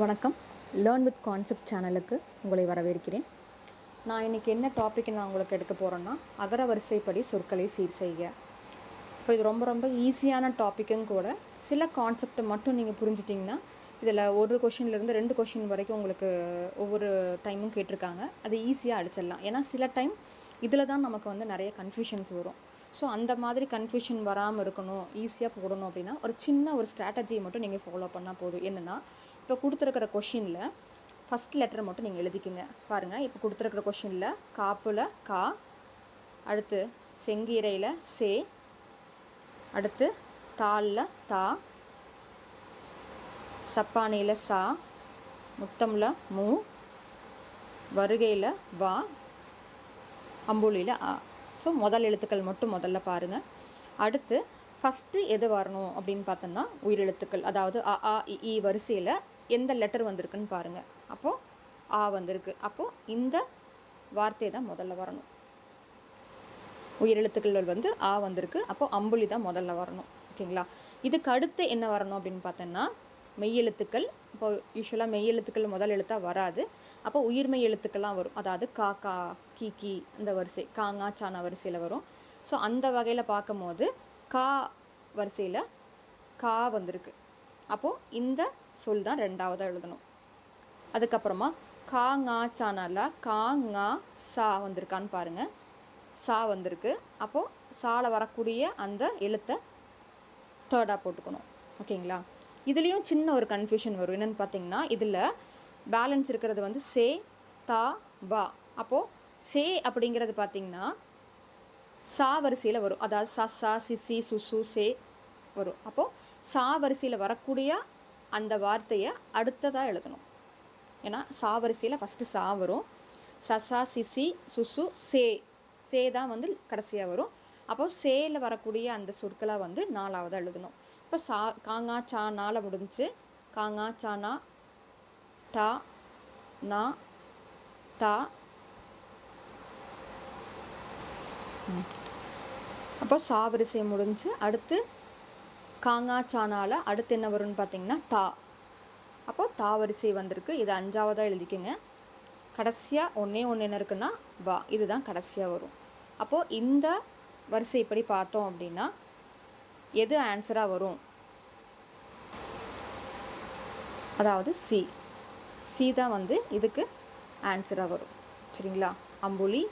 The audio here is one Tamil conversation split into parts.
வணக்கம். லேர்ன் வித் கான்செப்ட் சேனலுக்கு உங்களை வரவேற்கிறேன். நான் இன்றைக்கி என்ன டாபிக் நான் உங்களுக்கு எடுக்க போகிறேன்னா அகர வரிசைப்படி சொற்களை சீர் செய்ய இப்போ இது ரொம்ப ரொம்ப ஈஸியான டாப்பிக்கும் கூட சில கான்செப்டை மட்டும் நீங்கள் புரிஞ்சிட்டிங்கன்னா இதில் ஒரு கொஷின்லேருந்து ரெண்டு கொஷின் வரைக்கும் உங்களுக்கு ஒவ்வொரு டைமும் கேட்டிருக்காங்க. அது ஈஸியாக அடிச்சிடலாம். ஏன்னா சில டைம் இதில் தான் நமக்கு வந்து நிறைய கன்ஃபியூஷன்ஸ் வரும். ஸோ அந்த மாதிரி கன்ஃபியூஷன் வராமல் இருக்கணும் ஈஸியாக போடணும் அப்படின்னா ஒரு சின்ன ஒரு ஸ்ட்ராட்டஜியை மட்டும் நீங்கள் ஃபாலோ பண்ணால் போதும். என்னென்னா இப்போ கொடுத்துருக்கிற கொஷினில் ஃபஸ்ட் லெட்டர் மட்டும் நீங்கள் எழுதிக்கங்க. பாருங்கள் இப்போ கொடுத்துருக்கிற கொஷினில் காப்பில் கா அடுத்து செங்கீரையில் சே அடுத்து தாளில் தா சப்பானியில் சா முத்தமில் மூ வருகையில் வா அம்புலியில் ஆ ஸோ முதல் எழுத்துக்கள் மட்டும் முதல்ல பாருங்கள் அடுத்து ஃபஸ்ட்டு எது வரணும் அப்படின்னு பார்த்தோம்னா உயிரெழுத்துக்கள். அதாவது அ ஆ இ வரிசையில் எந்த லெட்டர் வந்திருக்குன்னு பாருங்கள் அப்போது ஆ வந்திருக்கு. அப்போது இந்த வார்த்தை தான் முதல்ல வரணும். உயிரெழுத்துக்கள் வந்து ஆ வந்திருக்கு. அப்போது அம்புலி தான் முதல்ல வரணும். ஓகேங்களா? இதுக்கு அடுத்து என்ன வரணும் அப்படின்னு பார்த்தோன்னா மெய்யெழுத்துக்கள். இப்போ யூஸ்வலாக மெய்யெழுத்துக்கள் முதல் எழுத்தாக வராது. அப்போ உயிர்மெய் எழுத்துக்கள்லாம் வரும். அதாவது கா கா கி கி இந்த வரிசை காங்கா சானா வரிசையில் வரும். ஸோ அந்த வகையில் பார்க்கும்போது கா வரிசையில் கா வந்திருக்கு. அப்போது இந்த சொல் தான் ரெண்டாவதாக எழுதணும். அதுக்கப்புறமா கா ஙா சானால கா ஙா சா வந்திருக்கான்னு பாருங்கள் சா வந்திருக்கு. அப்போது சாவில் வரக்கூடிய அந்த எழுத்தை தேர்டாக போட்டுக்கணும். ஓகேங்களா? இதுலேயும் சின்ன ஒரு கன்ஃபியூஷன் வரும். என்னென்னு பார்த்தீங்கன்னா இதில் பேலன்ஸ் இருக்கிறது வந்து சே தா பா அப்போது சே அப்படிங்கிறது பார்த்தீங்கன்னா சா வரிசையில் வரும். அதாவது ச சா சிசி சுசு சே வரும். அப்போது சா வரிசையில் வரக்கூடிய அந்த வார்த்தையை அடுத்ததாக எழுதணும். ஏன்னா சா வரிசையில் ஃபஸ்ட்டு சா வரும் சசா சிசி சுசு சே. சே தான் வந்து கடைசியாக வரும். அப்போ சேல வரக்கூடிய அந்த சொற்களை வந்து நாலாவதாக எழுதணும். இப்போ சா காங்கா சா நால முடிஞ்சு காங்கா சானா டா நா தா. அப்போ சா வரிசை முடிஞ்சு அடுத்து காங்கா சானால அடுத்து என்ன வரும்னு பார்த்தீங்கன்னா தா. அப்போ தா வரிசை வந்திருக்கு. இது அஞ்சாவதாக எழுதிக்கோங்க. கடைசியாக ஒன்றே ஒன்று என்ன இருக்குன்னா வா. இதுதான் கடைசியாக வரும். அப்போது இந்த வரிசைப்படி பார்த்தோம் அப்படின்னா எது ஆன்சராக வரும்? அதாவது சி சி தான் வந்து இதுக்கு ஆன்சராக வரும். சரிங்களா? அம்புலி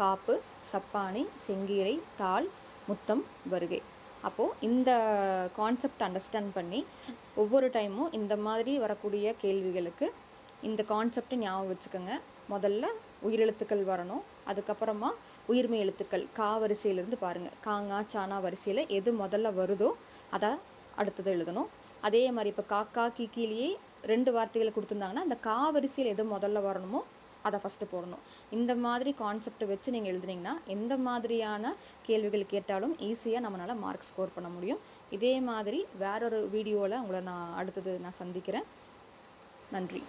காப்பு சப்பானி செங்கீரை தாள் முத்தம் வருகை. அப்போது இந்த கான்செப்ட் அண்டர்ஸ்டாண்ட் பண்ணி ஒவ்வொரு டைமும் இந்த மாதிரி வரக்கூடிய கேள்விகளுக்கு இந்த கான்செப்டை ஞாபகம் வச்சுக்கோங்க. முதல்ல உயிரெழுத்துக்கள் வரணும். அதுக்கப்புறமா உயிர்மை எழுத்துக்கள் கா வரிசையிலேருந்து பாருங்கள் காங்கா சானா வரிசையில் எது முதல்ல வருதோ அதை அடுத்தது எழுதணும். அதே மாதிரி இப்போ காக்கா கிக்கிலேயே ரெண்டு வார்த்தைகளை கொடுத்துருந்தாங்கன்னா அந்த கா வரிசையில் எது முதல்ல வரணுமோ அதை ஃபஸ்ட்டு போடணும். இந்த மாதிரி கான்செப்ட் வச்சு நீங்கள் எழுதுனீங்கன்னா எந்த மாதிரியான கேள்விகள் கேட்டாலும் ஈஸியாக நம்மளால் மார்க் ஸ்கோர் பண்ண முடியும். இதே மாதிரி வேறொரு வீடியோவில் உங்களை நான் அடுத்தது நான் சந்திக்கிறேன். நன்றி.